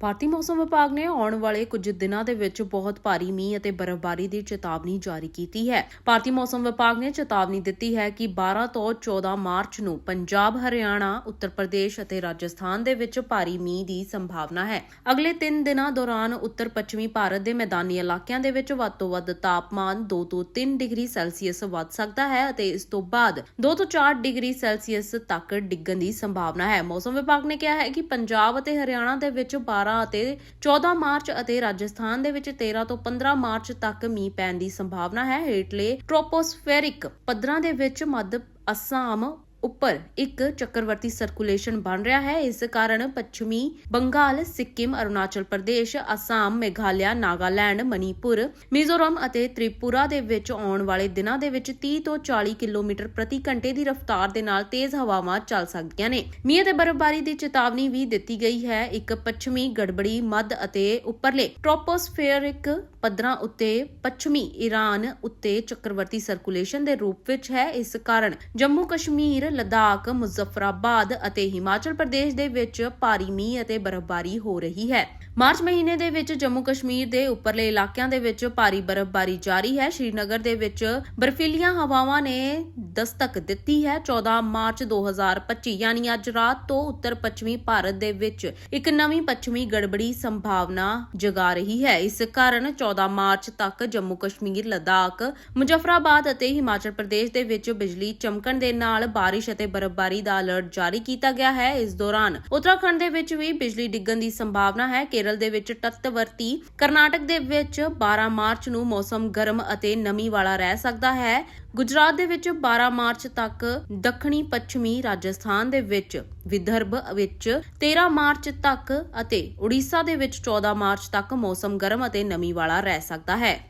ਭਾਰਤੀ ਮੌਸਮ ਵਿਭਾਗ ਨੇ ਆਉਣ ਵਾਲੇ ਕੁਝ ਦਿਨਾਂ ਦੇ ਵਿੱਚ ਬਹੁਤ ਭਾਰੀ ਮੀਂਹ ਅਤੇ ਬਰਫ਼ਬਾਰੀ ਦੀ ਚੇਤਾਵਨੀ ਜਾਰੀ ਕੀਤੀ ਹੈ। ਭਾਰਤੀ ਮੌਸਮ ਵਿਭਾਗ ਨੇ ਚੇਤਾਵਨੀ ਦਿੱਤੀ ਹੈ ਕਿ 12 ਤੋਂ 14 ਮਾਰਚ ਨੂੰ ਪੰਜਾਬ, ਹਰਿਆਣਾ, ਉੱਤਰ ਪ੍ਰਦੇਸ਼ ਅਤੇ ਰਾਜਸਥਾਨ ਦੇ ਵਿੱਚ ਭਾਰੀ ਮੀਂਹ ਦੀ ਸੰਭਾਵਨਾ ਹੈ। ਅਗਲੇ 3 ਦਿਨਾਂ ਦੌਰਾਨ ਉੱਤਰ ਪੱਛਮੀ ਭਾਰਤ ਦੇ ਮੈਦਾਨੀ ਇਲਾਕਿਆਂ ਦੇ ਵਿੱਚ ਵੱਧ ਤੋਂ ਵੱਧ ਤਾਪਮਾਨ 2 ਤੋਂ 3 ਡਿਗਰੀ ਸੈਲਸੀਅਸ ਵੱਧ ਸਕਦਾ ਹੈ ਅਤੇ ਇਸ ਤੋਂ ਬਾਅਦ 2 ਤੋਂ 4 ਡਿਗਰੀ ਸੈਲਸੀਅਸ ਤੱਕ ਡਿੱਗਣ ਦੀ ਸੰਭਾਵਨਾ ਹੈ। ਮੌਸਮ ਵਿਭਾਗ ਨੇ ਕਿਹਾ ਹੈ ਕਿ ਪੰਜਾਬ ਅਤੇ ਹਰਿਆਣਾ ਦੇ ਵਿੱਚ 12 ਅਤੇ 14 ਮਾਰਚ ਅਤੇ ਰਾਜਸਥਾਨ ਦੇ ਵਿੱਚ 13 ਤੋਂ 15 ਮਾਰਚ ਤੱਕ ਮੀਂਹ ਪੈਣ ਦੀ ਸੰਭਾਵਨਾ ਹੈ। ਹੇਠਲੇ ਟ੍ਰੋਪੋਸਫੇਰਿਕ ਪੱਧਰਾਂ ਦੇ ਵਿੱਚ ਮੱਧ ਅਸਾਮ ਉੱਪਰ ਇੱਕ ਚੱਕਰਵਰਤੀ ਸਰਕੂਲੇਸ਼ਨ ਬਣ ਰਿਹਾ ਹੈ। ਇਸ ਕਾਰਨ ਪੱਛਮੀ ਬੰਗਾਲ, ਸਿੱਕਿਮ, ਅਰੁਣਾਚਲ ਪ੍ਰਦੇਸ਼, ਅਸਾਮ, ਮੇਘਾਲਿਆ, ਨਾਗਾਲੈਂਡ, ਮਣੀਪੁਰ, ਮਿਜ਼ੋਰਮ ਅਤੇ ਤ੍ਰਿਪੁਰਾ ਦੇ ਵਿੱਚ ਆਉਣ ਵਾਲੇ ਦਿਨਾਂ ਦੇ ਵਿੱਚ 30 ਤੋਂ 40 ਕਿਲੋਮੀਟਰ ਪ੍ਰਤੀ ਘੰਟੇ ਦੀ ਰਫ਼ਤਾਰ ਦੇ ਨਾਲ ਤੇਜ਼ ਹਵਾਵਾਂ ਚੱਲ ਸਕਦੀਆਂ ਨੇ। ਮੀਂਹ ਤੇ ਬਰਫ਼ਬਾਰੀ ਦੀ ਚੇਤਾਵਨੀ ਵੀ ਦਿੱਤੀ ਗਈ ਹੈ। ਇੱਕ ਪੱਛਮੀ ਗੜਬੜੀ ਮੱਧ ਅਤੇ ਉੱਪਰਲੇ ਟ੍ਰੋਪੋਸਫੇਰਿਕ ਪੱਧਰਾਂ ਉੱਤੇ ਪੱਛਮੀ ਈਰਾਨ ਉੱਤੇ ਚੱਕਰਵਰਤੀ ਸਰਕੂਲੇਸ਼ਨ ਦੇ ਰੂਪ ਵਿੱਚ ਹੈ। ਇਸ ਕਾਰਨ ਜੰਮੂ ਕਸ਼ਮੀਰ, ਲਦਾਖ, ਮੁਜ਼ੱਫਰਾਬਾਦ ਅਤੇ ਹਿਮਾਚਲ ਪ੍ਰਦੇਸ਼ ਦੇ ਵਿੱਚ ਭਾਰੀ ਮੀਂਹ ਅਤੇ ਬਰਫ਼ਬਾਰੀ ਹੋ ਰਹੀ ਹੈ। ਮਾਰਚ ਮਹੀਨੇ ਦੇ ਵਿੱਚ ਜੰਮੂ ਕਸ਼ਮੀਰ ਦੇ ਉੱਪਰਲੇ ਇਲਾਕਿਆਂ ਦੇ ਵਿੱਚ ਭਾਰੀ ਬਰਫ਼ਬਾਰੀ ਜਾਰੀ ਹੈ। ਸ਼੍ਰੀਨਗਰ ਦੇ ਵਿੱਚ ਬਰਫੀਲੀਆਂ ਹਵਾਵਾਂ ਨੇ ਦਸਤਕ ਦਿੱਤੀ ਹੈ। 14 ਮਾਰਚ 2025 ਯਾਨੀ ਅੱਜ ਰਾਤ ਤੋਂ ਉੱਤਰ ਪੱਛਮੀ ਭਾਰਤ ਦੇ ਵਿੱਚ ਇੱਕ ਨਵੀਂ ਪੱਛਮੀ ਗੜਬੜੀ ਸੰਭਾਵਨਾ ਜਗਾ ਰਹੀ ਹੈ। ਇਸ ਕਾਰਨ 14 ਮਾਰਚ ਤੱਕ ਜੰਮੂ ਕਸ਼ਮੀਰ, ਲਦਾਖ, ਮੁਜ਼ੱਫਰਾਬਾਦ ਅਤੇ ਹਿਮਾਚਲ ਪ੍ਰਦੇਸ਼ ਦੇ ਵਿੱਚ ਬਿਜਲੀ ਚਮਕਣ ਦੇ ਨਾਲ ਬਾਰਿਸ਼ ਅਤੇ ਬਰਫ਼ਬਾਰੀ ਦਾ ਅਲਰਟ ਜਾਰੀ ਕੀਤਾ ਗਿਆ ਹੈ ਇਸ ਦੌਰਾਨ। ਉੱਤਰਾਖੰਡ ਦੇ ਵਿੱਚ ਵੀ ਬਿਜਲੀ ਡਿੱਗਣ ਦੀ ਸੰਭਾਵਨਾ ਹੈ। ਕੇਰਲ ਦੇ ਵਿੱਚ ਤੱਤਵਰਤੀ ਕਰਨਾਟਕ ਦੇ ਵਿੱਚ 12 ਮਾਰਚ ਨੂੰ ਮੌਸਮ ਗਰਮ ਅਤੇ ਨਮੀ ਵਾਲਾ ਰਹਿ ਸਕਦਾ ਹੈ। ਗੁਜਰਾਤ ਦੇ ਵਿੱਚ 12 ਮਾਰਚ ਤੱਕ ਦੱਖਣੀ ਪੱਛਮੀ ਰਾਜਸਥਾਨ ਦੇ ਵਿੱਚ ਵਿਦਰਭ ਵਿੱਚ 13 ਮਾਰਚ ਤੱਕ ਅਤੇ ਉੜੀਸਾ ਦੇ ਵਿੱਚ 14 ਮਾਰਚ ਤੱਕ ਮੌਸਮ ਗਰਮ ਅਤੇ ਨਮੀ ਵਾਲਾ ਰਹਿ ਸਕਦਾ ਹੈ।